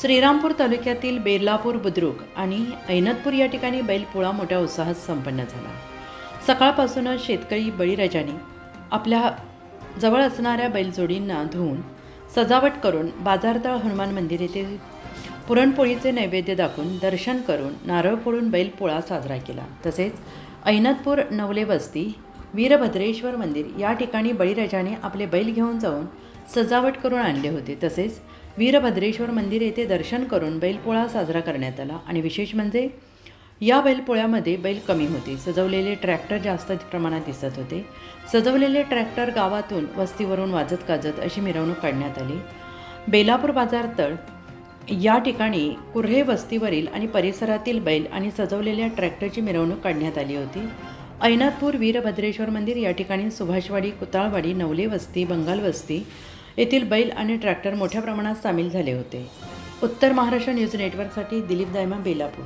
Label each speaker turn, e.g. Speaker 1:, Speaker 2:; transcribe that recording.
Speaker 1: श्रीरामपूर तालुक्यातील बेर्लापूर बुद्रुक आणि ऐनतपूर या ठिकाणी बैलपोळा मोठ्या उत्साहात संपन्न झाला. सकाळपासूनच शेतकरी बळीराजाने आपल्या जवळ असणाऱ्या बैलजोडींना धुवून सजावट करून बाजारतळ हनुमान मंदिर येथे पुरणपोळीचे नैवेद्य दाखवून दर्शन करून नारळ फोडून बैलपोळा साजरा केला. तसेच ऐनतपूर नवले वस्ती वीरभद्रेश्वर मंदिर या ठिकाणी बळीराजाने आपले बैल घेऊन जाऊन सजावट करून आणले होते. तसेच वीरभद्रेश्वर मंदिर येथे दर्शन करून बैलपोळा साजरा करण्यात आला आणि विशेष म्हणजे या बैलपोळ्यामध्ये बैल कमी होते. सजवलेले ट्रॅक्टर जास्त प्रमाणात दिसत होते. सजवलेले ट्रॅक्टर गावातून वस्तीवरून वाजत गाजत अशी मिरवणूक काढण्यात आली. बेलापूर बाजार तळ या ठिकाणी कुर्हे वस्तीवरील आणि परिसरातील बैल आणि सजवलेल्या ट्रॅक्टरची मिरवणूक काढण्यात आली होती. ऐनाथपूर वीरभद्रेश्वर मंदिर या ठिकाणी सुभाषवाडी कुताळवाडी नवले वस्ती बंगाल वस्ती येथील बैल आणि ट्रॅक्टर मोठ्या प्रमाणात सामील झाले होते. उत्तर महाराष्ट्र न्यूज नेटवर्कसाठी दिलीप दायमा बेलापूर.